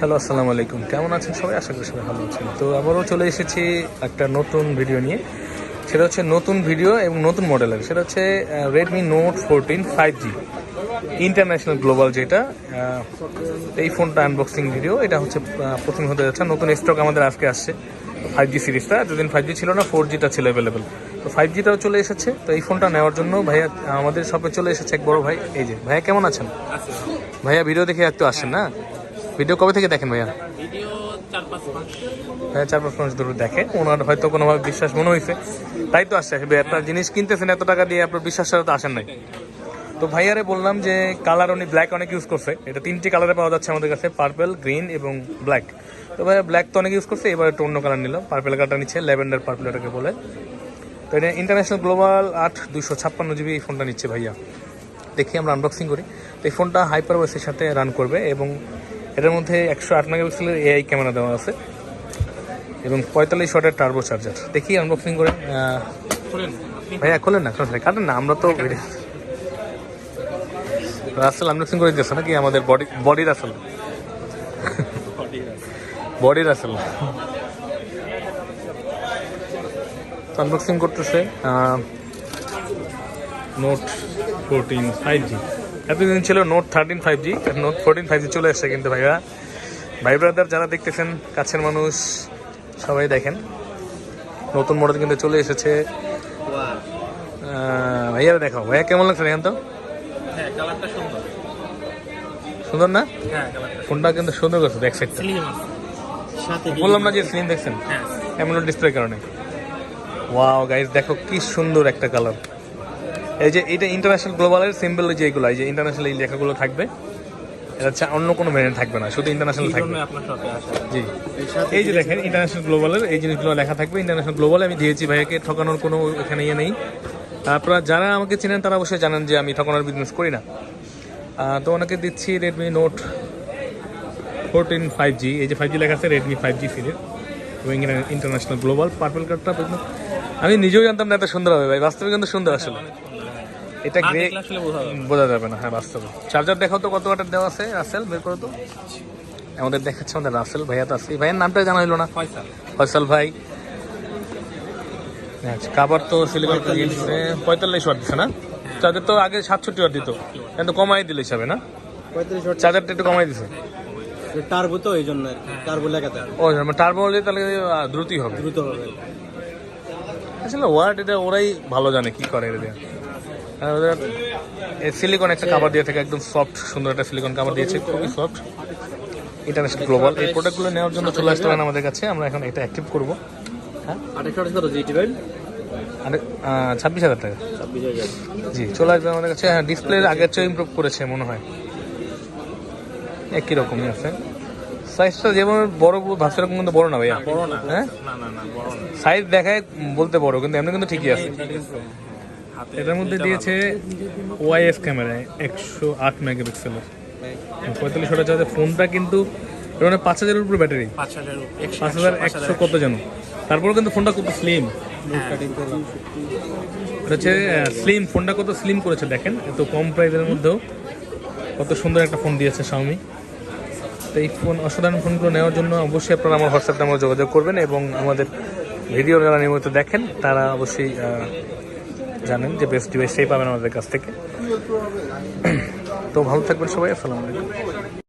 Hello আসসালামু আলাইকুম। কেমন আছেন সবাই? আশা করি সবাই ভালো আছেন। তো আবারও চলে এসেছি একটা নতুন ভিডিও নিয়ে। সেটা হচ্ছে নতুন ভিডিও এবং নতুন মডেল মডেলের। সেটা হচ্ছে Redmi note fourteen five G international global যেটা। এই ফোনটা আনবক্সিং ভিডিও এটা হচ্ছে প্রথম হতে যাচ্ছে। নতুন স্টক আমাদের আজকে আসছে ফাইভ জি সিরিজটা যেদিন ফাইভ জি ছিল না ফোর জিটা ছিল অ্যাভেলেবেল তো ফাইভ জিটাও চলে এসেছে। তো এই ফোনটা নেওয়ার জন্য ভাইয়া আমাদের শপে চলে এসেছে এক বড় ভাই। এই যে ভাইয়া কেমন আছেন? ভাইয়া ভিডিও দেখে একটু আসছেন না? ভিডিও কবে থেকে দেখেন ভাইয়া? ভিডিও চার পাঁচ মাস। হ্যাঁ চার পাঁচ মাস ধরে দেখে ওনার হয়তো কোনোভাবে বিশ্বাস মনে হয়েছে তাই তো আসছে একটা জিনিস কিনতেছেন এত টাকা দিয়ে আপনার বিশ্বাস তো আসেন নাই। তো ভাইয়ারে বললাম যে কালার উনি ব্ল্যাক অনেক ইউজ করছে। এটা তিনটি কালারে পাওয়া যাচ্ছে আমাদের কাছে পার্পেল গ্রিন এবং ব্ল্যাক তো ভাইয়া ব্ল্যাক তো অনেক ইউজ করছে এবার একটু অন্য কালার নিল পার্পেল কালারটা নিচ্ছে ল্যাভেন্ডার পার্পেল এটাকে বলে। তো এটা ইন্টারন্যাশনাল গ্লোবাল আট দুশো ছাপ্পান্ন জিবি এই ফোনটা নিচ্ছে ভাইয়া। দেখি আমরা আনবক্সিং করি। তো এই ফোনটা হাইপার ওয়েসের সাথে রান করবে এবং এটার মধ্যে একশো আট মেগাপিক্সেলের এআই ক্যামেরা দেওয়া আছে এবং পঁয়তাল্লিশ ওয়াটের টার্বো চার্জার দেখি আনবক্সিং করে ভাইয়া খোলেন না? খোলেন কাটেন না আমরা তো রাসেল আনবক্সিং করে দিয়েছে নাকি? আমাদের body body Russell. Body Russell. Unboxing করতেছে নোট ফোরটিন ফাইভ জি এতদিন ছিল note thirteen five G note fourteen five G চলে এসছে কিন্তু ভাইয়া। ভাই ব্রাদার যারা দেখতেছেন কাছের মানুষ সবাই দেখেন। নতুন মডেল কিন্তু চলে এসেছে। আহ, ভাইয়া দেখাও। ভাইয়া কেমন লাগছে দেখেন তো? হ্যাঁ সুন্দর। না? হ্যাঁ ফোনটা কিন্তু সুন্দর করছে সাইডটা সাথে বললাম না যে স্ক্রিন দেখছেন? হ্যাঁ। এমন ডিসপ্লে কারণে। ওয়াও গাইস দেখো কি সুন্দর একটা কালার এই যে এটা ইন্টারন্যাশনাল গ্লোবালের সিম্বল যে এগুলো এই যে ইন্টারন্যাশনাল এই লেখাগুলো থাকবে। এটা হচ্ছে অন্য কোনো ভ্যারিয়েন্ট থাকবে না শুধু ইন্টারন্যাশনাল থাকবে। জি। এই যে দেখেন ইন্টারন্যাশনাল গ্লোবালের এই জিনিসগুলো লেখা থাকবে ইন্টারন্যাশনাল গ্লোবালে আমি দিয়েছি ভাইয়াকে ঠকানোর কোনো এখানে ইয়ে নেই। আপনারা যারা আমাকে চেনেন তারা অবশ্যই জানেন যে আমি ঠকানোর বিজনেস করি না। তো ওনাকে দিচ্ছি Redmi note fourteen five G এই যে ফাইভ জি লেখা আছে Redmi five G series international global purple কার্ডটা আমি নিজেও জানতাম না এত সুন্দর হবে ভাই বাস্তবে কিন্তু সুন্দর আসলে। এটা গ্রে আসলে বোঝা যাবে। না। হ্যাঁ বাস্তবে। চার্জার দেখাও তো কত ওয়াটের দেওয়া আছে রাসেল বের করো তো। আমাদের দেখাচ্ছে আমাদের রাসেল ভাইয়া তো আছে। ভাইয়ের নামটা জানা হলো না। ফয়সাল। ফয়সাল ভাই। আচ্ছা কাবার তো সিলিকন পঁয়তাল্লিশ ওয়াট। দিচ্ছে না? চার্জার তো আগে সাতষট্টি ওয়াট দিত। কিন্তু কমাই দিলে হিসাবে না? পঁয়ত্রিশ ওয়াট। চার্জারটা একটু কমাই দিছে। টার্বো তো এই জন্য টার্বো লেখাতে ও টার্বো হলে তাহলে দ্রুতই হবে। দ্রুত হবে। আসলে ওয়ার্ড এটা ওরাই ভালো জানে কি করে এটা ওদের সিলিকন একটা কাভার দিয়ে থাকে একদম সফট সুন্দর একটা সিলিকন কাভার দিয়েছে খুবই সফট ইন্টারন্যাশনাল গ্লোবাল এই প্রোডাক্টগুলো নেওয়ার জন্য চলে আসতে পারেন আমাদের কাছে আমরা এখন এটা অ্যাক্টিভ করব। হ্যাঁ? ছাব্বিশ হাজার টাকা। জি চলে আসবে আমাদের কাছে। হ্যাঁ ডিসপ্লে আগের চেয়ে ইমপ্রুভ করেছে মনে হয়। একই রকমই আছে। সাইজটা যেমন বড় ভাবছে এরকম কিন্তু বড় না ভাইয়া। বড় না। হ্যাঁ? সাইজ দেখায় বলতে বড় কিন্তু এমনি কিন্তু ঠিকই আছে। হাতে এটার মধ্যে দিয়েছে ওয়াইএস ক্যামেরায় একশো আট মেগাপিক্সেলের পঁয়তাল্লিশ ওটা চার্জে ফোনটা কিন্তু এর মানে পাঁচ হাজারের উপরে ব্যাটারি। পাঁচ হাজার একশো কত যেন। তারপরে কিন্তু ফোনটা কত স্লিম এটা হচ্ছে স্লিম ফোনটা কত স্লিম করেছে দেখেন। এত কম প্রাইসের মধ্যেও কত সুন্দর একটা ফোন দিয়েছে শাওমি তো এই ফোন অসাধারণ ফোনগুলো নেওয়ার জন্য অবশ্যই আপনারা আমার হোয়াটসঅ্যাপ নাম্বার যোগাযোগ করবেন এবং আমাদের ভিডিও যারা নিয়মিত দেখেন তারা অবশ্যই জানেন যে বেস্ট ডিভাইসটাই পাবেন আমাদের কাছ থেকে। তো ভালো থাকবেন সবাই আসসালামু আলাইকুম।